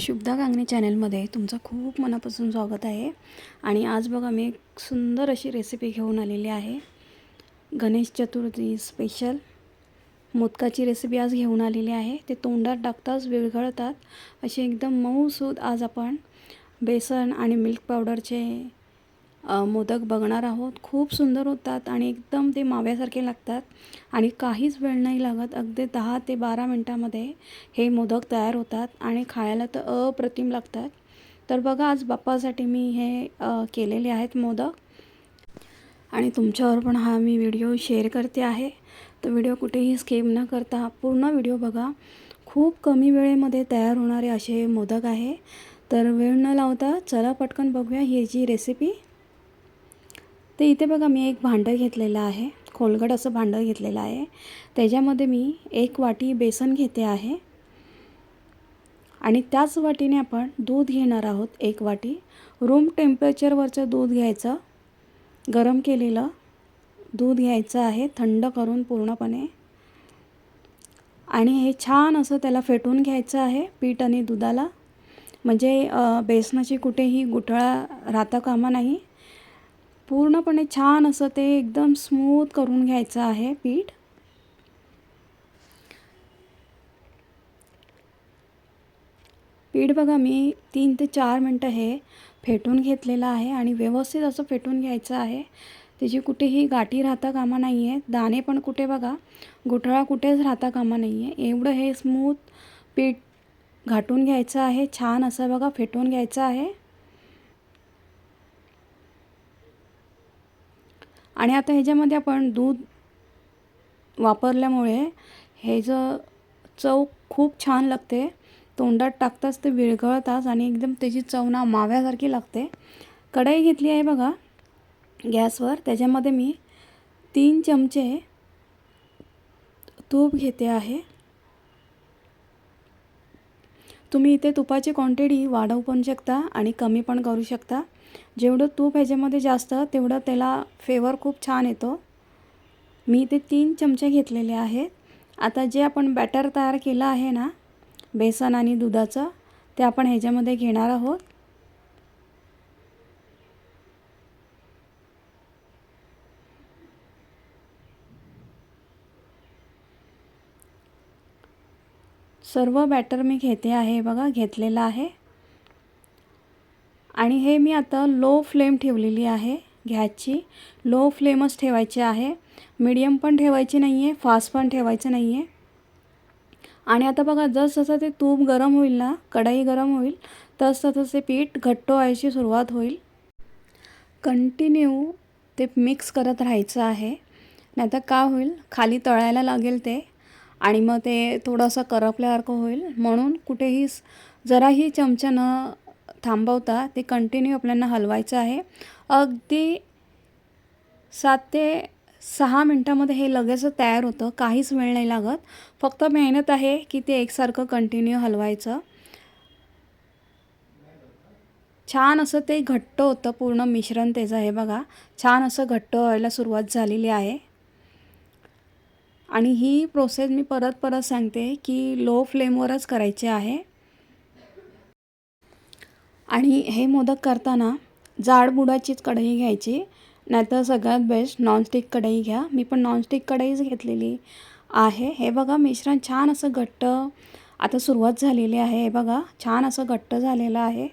शुभदा कांगणे चॅनलमध्ये तुमचं खूप मनापासून स्वागत आहे. आणि आज बघा मी एक सुंदर अशी रेसिपी घेऊन आलेली आहे. गणेश चतुर्थी स्पेशल मोदकाची रेसिपी आज घेऊन आलेली आहे. ते तोंडात टाकताच विरघळतात. असे एकदम मऊसूद आज आपण बेसन आणि मिल्क पावडरचे मोदक बघणार आहोत. खूप सुंदर होतात आणि एकदम ते माव्यासारखे लागतात. आणि काहीच वेळ नाही लागत. अगदी दहा ते बारा मिनटामध्ये हे मोदक तयार होतात आणि खायला तर अप्रतिम लागतात. तर बघा आज बाप्पासाठी मी हे केलेले आहेत मोदक. आणि तुमच्यावर पण हा मी व्हिडिओ शेअर करते आहे. तर व्हिडिओ कुठेही स्केप न करता पूर्ण व्हिडिओ बघा. खूप कमी वेळेमध्ये तयार होणारे असे मोदक आहे. तर वेळ न लावता चला पटकन बघूया ही जी रेसिपी तर इथे बघा मी एक भांडं घेतलेलं आहे. खोलगट असं भांडं घेतलेलं आहे. त्याच्यामध्ये मी एक वाटी बेसन घेते आहे. आणि त्याच वाटीने आपण दूध घेणार आहोत एक वाटी. रूम टेम्परेचरवरचं दूध घ्यायचं. गरम केलेलं दूध घ्यायचं आहे थंड करून पूर्णपणे. आणि हे छान असं त्याला फेटून घ्यायचं आहे पीठ आणि दुधाला. म्हणजे बेसनाची कुठेही गुठळा राहता कामा नाही. पूर्णपणे छान असं ते एकदम स्मूथ करून घ्यायचं आहे पीठ. पीठ बघा मी तीन ते चार मिनटं हे फेटून घेतलेलं आहे आणि व्यवस्थित असं फेटून घ्यायचं आहे. त्याची कुठेही गाठी राहता कामा नाही आहे दाणे पण कुठे बघा घोटाळा कुठेच राहता कामा नाही आहे एवढं हे स्मूथ पीठ घाटून घ्यायचं आहे. छान असं बघा फेटून घ्यायचं आहे. आणि आता ह्याच्यामध्ये आपण दूध वापरल्यामुळे हे चव खूप छान लागते. तोंडात टाकताच ते विरघळताच आणि एकदम त्याची चव ना माव्यासारखी लागते. कढई घेतली आहे बघा गॅसवर. त्याच्यामध्ये मी तीन चमचे तूप घेते आहे. तुम्ही इथे तुपाची क्वांटिटी वाढवू पण शकता आणि कमी पण करू शकता. जेवढं तूप ह्याच्यामध्ये जास्त तेवढं त्याला फ्लेवर खूप छान येतो. मी ते तीन चमचे घेतलेले आहेत. आता जे आपण बॅटर तयार केलं आहे ना बेसन आणि दुधाचं ते आपण ह्याच्यामध्ये घेणार आहोत. सर्व बॅटर मी घेते आहे बघा घेतलेलं आहे. आणि हे मी आता लो फ्लेम ठेवलेली आहे गॅसची लो फ्लेमच ठेवायची आहे. मीडियम पण ठेवायची नाही आहे फास्ट पण ठेवायचं नाही आहे आणि आता बघा जसं ते तूप गरम होईल ना कढई गरम होईल तसं तसं ते पीठ घट्ट व्हायची सुरुवात होईल. कंटिन्यू ते मिक्स करत राहायचं आहे. नाहीतर का होईल? खाली तळायला लागेल ते. आणि मग ते थोडंसं करपल्यासारखं होईल. म्हणून कुठेही जराही चमचा न थांबवता ते कंटिन्यू आपल्याला हलवायचं आहे. अगदी सात ते सहा मिनटामध्ये हे लगेच तयार होतं. काहीच वेळ नाही लागत. फक्त मेहनत आहे की ते एकसारखं कंटिन्यू हलवायचं. छान असं ते घट्ट होतं. पूर्ण मिश्रण त्याचं हे बघा. छान असं घट्ट व्हायला सुरुवात झालेली आहे. आणि ही प्रोसेस मी परत परत सांगते की लो फ्लेमवरच करायची आहे. आणि हे मोदक करताना जाडबुडाचीच कढई घ्यायची नाहीतर सगळ्यात बेस्ट नॉनस्टिक कढई घ्या. मी पण नॉनस्टिक कढईच घेतलेली आहे. हे बघा मिश्रण छान असं घट्ट आता सुरुवात झालेली आहे. हे बघा छान असं घट्ट झालेलं आहे.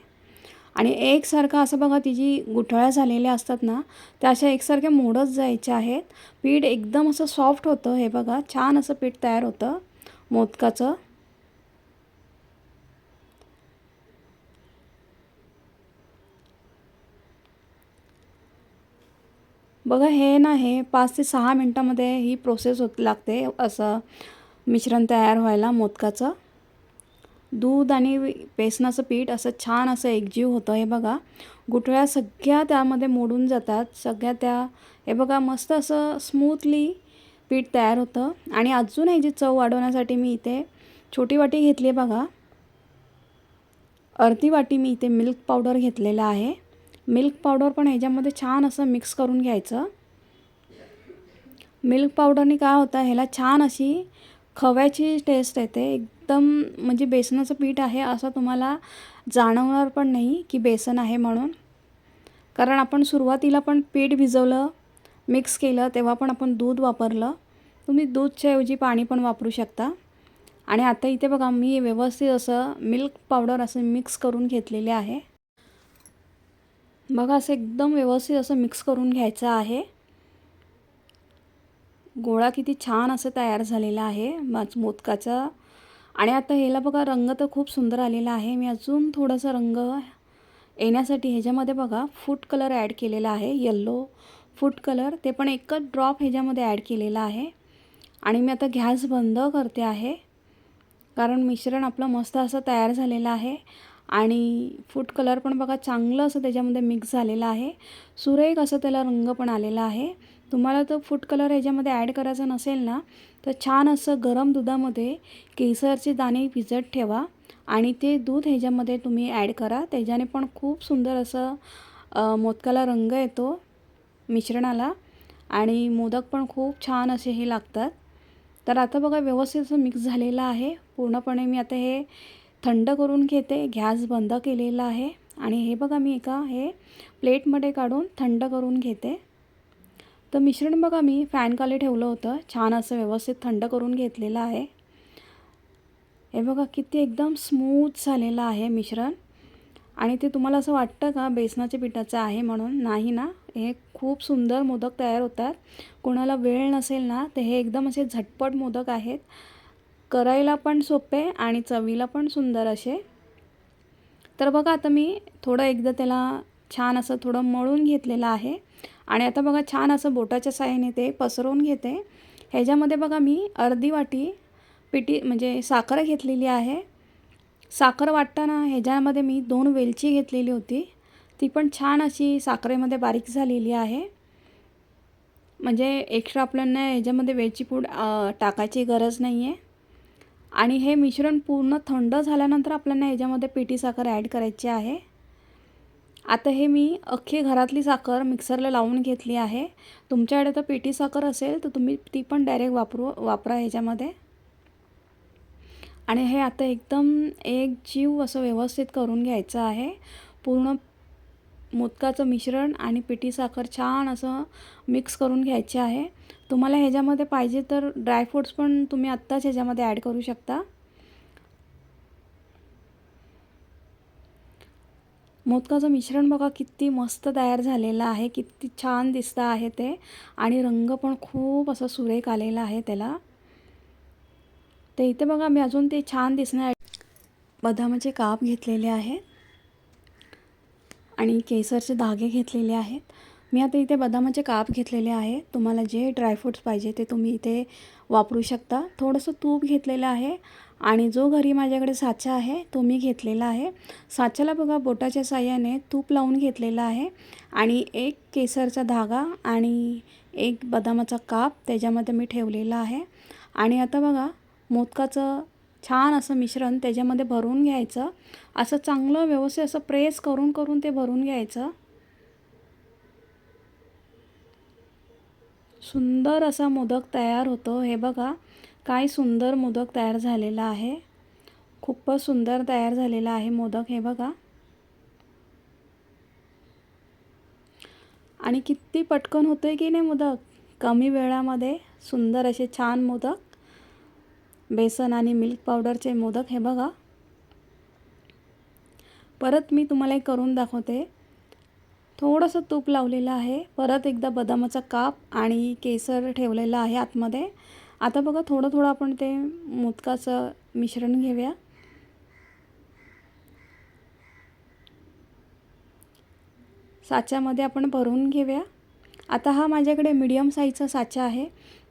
आणि एकसारखं असं बघा तिची गुठळ्या झालेल्या असतात ना त्या अशा एकसारख्या मोडत जायच्या आहेत. पीठ एकदम असं सॉफ्ट होतं हे बघा छान असं पीठ तयार होतं मोदकाचं. बघा हे ना हे पाच ते सहा मिनटामध्ये ही प्रोसेस होत लागते असं. मिश्रण तयार व्हायला मोदकाचं. दूध आणि बेसनाचं पीठ असं छान असं एकजीव होतं हे बघा. गुठळ्या सगळ्या त्यामध्ये मोडून जातात. सगळ्या त्या हे बघा मस्त असं स्मूथली पीठ तयार होतं. आणि अजून ह्याची चव वाढवण्यासाठी मी इथे छोटी वाटी घेतली आहे बघा. अर्धी वाटी मी इथे मिल्क पावडर घेतलेलं आहे. मिल्क पावडर पण ह्याच्यामध्ये छान असं मिक्स करून घ्यायचं. मिल्क पावडरने काय होतं ह्याला छान अशी खव्याची टेस्ट येते. एकदम म्हणजे बेसनाचं पीठ आहे असं तुम्हाला जाणवणार पण नाही की बेसन आहे म्हणून. कारण आपण सुरुवातीला पण पीठ भिजवलं मिक्स केलं तेव्हा पण आपण दूध वापरलं. तुम्ही दूधच्या ऐवजी पाणी पण वापरू शकता. आणि आता इथे बघा मी व्यवस्थित असं मिल्क पावडर असं मिक्स करून घेतलेले आहे. बघा असं एकदम व्यवस्थित असं मिक्स करून घ्यायचं आहे. गोळा किती छान असं तयार झालेला आहे माच मोदकाचा. आणि आता ह्याला बघा रंग तर खूप सुंदर आलेला आहे. मी अजून थोडासा रंग येण्यासाठी ह्याच्यामध्ये बघा फूड कलर ॲड केलेला आहे. येल्लो फूड कलर ते पण एकच ड्रॉप ह्याच्यामध्ये ॲड केलेला आहे. आणि मी आता गॅस बंद करते आहे कारण मिश्रण आपलं मस्त असं तयार झालेलं आहे. आणि फूड कलर पण बघा चांगलं असं त्याच्यामध्ये मिक्स झालेलं आहे. सुरेख असं त्याला रंग पण आलेला आहे. तुम्हाला तर फूड कलर ह्याच्यामध्ये ॲड करायचा नसेल ना तर छान असं गरम दुधामध्ये केसरचे दाणे भिजत ठेवा आणि ते दूध ह्याच्यामध्ये तुम्ही ॲड करा. त्याच्याने पण खूप सुंदर असं मोदकाला रंग येतो मिश्रणाला आणि मोदक पण खूप छान असे हे लागतात. तर आता बघा व्यवस्थित असं मिक्स झालेलं आहे. पूर्णपणे मी आता हे थंड करून घेते गॅस बंद केलेला आहे आणि हे बघा मी एका हे प्लेटमध्ये काढून थंड करून घेते. तर मिश्रण बघा मी फॅनखाली ठेवलं होतं छान असं व्यवस्थित थंड करून घेतलेलं आहे. हे बघा किती एकदम स्मूथ झालेलं आहे मिश्रण. आणि ते तुम्हाला असं वाटतं का बेसनाच्या पिठाचं आहे म्हणून? नाही ना हे खूप सुंदर मोदक तयार होतात. कोणाला वेळ नसेल ना ते हे एकदम असे झटपट मोदक आहेत. करायला पण सोपे आणि चवीला पण सुंदर असे. तर बघा आता मी थोडं एकदा त्याला छान असं थोडं मळून घेतलेलं आहे. आणि आता बघा छान असं बोटाच्या साह्याने ते पसरवून घेते. ह्याच्यामध्ये बघा मी अर्धी वाटी पिटी म्हणजे साखर घेतलेली आहे. साखर वाटताना ह्याच्यामध्ये मी दोन वेलची घेतलेली होती. ती पण छान अशी साखरेमध्ये बारीक झालेली आहे. म्हणजे एक्स्ट्रा आपल्याला ह्याच्यामध्ये वेलची पूड टाकायची गरज नाही आहे आणि हे मिश्रण पूर्ण थंड झाल्यानंतर आपल्याला ह्याच्यामध्ये पिठी साखर ॲड करायची आहे. आता हे मी अख्खी घरातली साखर मिक्सरला लावून घेतली आहे. तुमच्याकडे तर पिठी साखर असेल तर तुम्ही ती पण डायरेक्ट वापरू वापरा ह्याच्यामध्ये आणि हे आता एकदम एक जीव असं व्यवस्थित करून घ्यायचं आहे. पूर्ण मोदकाचं मिश्रण आणि पिठी साखर छान असं मिक्स करून घ्यायचे आहे. तुम्हाला ह्याच्यामध्ये पाहिजे तर ड्रायफ्रूट्स पण तुम्ही आत्ताच ह्याच्यामध्ये ॲड करू शकता. मोदकाचं मिश्रण बघा किती मस्त तयार झालेलं आहे किती छान दिसतं आहे ते. आणि रंग पण खूप असं सुरेख आलेला आहे त्याला. तर इथे बघा मी अजून ते छान दिसणार. बदामाचे काप घेतलेले आहेत. आणि केसरचे धागे घेतलेले आहेत. मी आता इथे बदामाचे काप घेतलेले आहे. तुम्हाला जे ड्रायफ्रूट्स पाहिजे ते तुम्ही इथे वापरू शकता. थोडंसं तूप घेतलेलं आहे आणि जो घरी माझ्याकडे साचा आहे तो मी घेतलेला आहे. साच्याला बघा बोटाच्या साह्याने तूप लावून घेतलेला आहे आणि एक केसरचा धागा आणि एक बदामाचा काप त्याच्यामध्ये मी ठेवलेला आहे. आणि आता बघा मोदकाचं छान असं मिश्रण त्याच्यामध्ये भरून घ्यायचं. असं चांगलं व्यवस्थित असं प्रेस करून करून ते भरून घ्यायचं. सुंदर असा मोदक तयार होतो. हे बघा काय सुंदर मोदक तयार झालेला आहे. खूपच सुंदर तयार झालेला आहे मोदक हे बघा. आणि किती पटकन होतोय आहे की नाही मोदक? कमी वेळामध्ये सुंदर असे छान मोदक. बेसन आणि मिल्क पावडरचे मोदक हे बघा. परत मी तुम्हाला एक करून दाखवते. थोडंसं तूप लावलेलं आहे. परत एकदा बदामाचा काप आणि केसर ठेवलेलं आहे आतमध्ये. आता बघा थोडं थोडं आपण ते मोदकाचं मिश्रण घेऊया. साच्यामध्ये आपण भरून घेऊया. आता हा माझ्याकडे मीडियम साईजचा साचा आहे.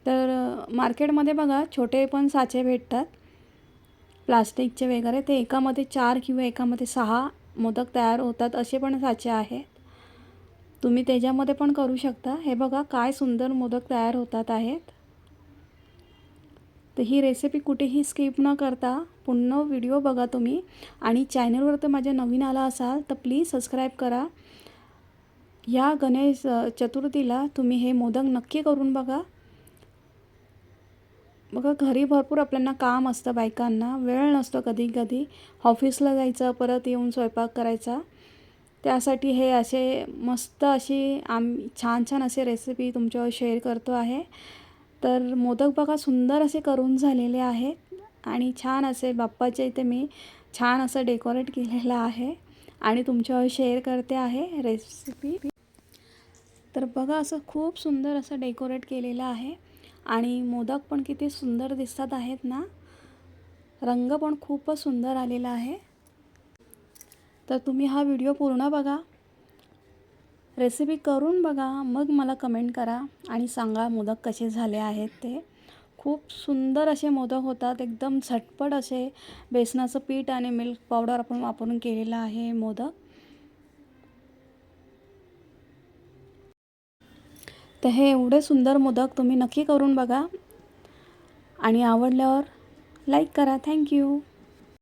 तर मार्केटमध्ये बघा छोटे पण साचे भेटतात. प्लास्टिकचे वगैरे ते एकामध्ये चार किंवा एकामध्ये सहा मोदक तयार होतात असे पण साचे आहेत. तुम्ही त्याच्यामध्ये पण करू शकता. हे बघा काय सुंदर मोदक तयार होतात आहेत. तर ही रेसिपी कुठेही स्किप न करता पुन्हा व्हिडिओ बघा तुम्ही. आणि चॅनलवर तर माझ्या नवीन आला असाल तर प्लीज सबस्क्राईब करा. या गणेश चतुर्थीला तुम्ही हे मोदक नक्की करून बघा. बघा घरी भरपूर आपल्यांना काम असतं बायकांना वेळ नसतो कधी कधी. ऑफिसला जायचं परत येऊन स्वयंपाक करायचा. त्यासाठी हे असे मस्त अशी आम छान छान असे रेसिपी तुमच्यावर शेअर करतो आहे. तर मोदक बघा सुंदर असे करून झालेले आहेत आणि छान असे बाप्पाच्या इथे मी छान असं डेकोरेट केलेलं आहे आणि तुमच्यावर शेअर करते आहे रेसिपी तर बघा असं खूप सुंदर असं डेकोरेट केलेलं आहे. आणि मोदक पण किती सुंदर दिसतात आहेत ना. रंग पण खूपच सुंदर आलेला आहे. तर तुम्ही हा व्हिडिओ पूर्ण बघा. रेसिपी करून बघा. मग मला कमेंट करा आणि सांगा मोदक कसे झाले आहेत ते. खूप सुंदर असे मोदक होतात. एकदम झटपट असे बेसनाचं पीठ आणि मिल्क पावडर आपण वापरून केलेलं आहे मोदक. तर हे एवढे सुंदर मोदक तुम्ही नक्की करून बघा. आणि आवडल्यावर लाईक करा. थँक्यू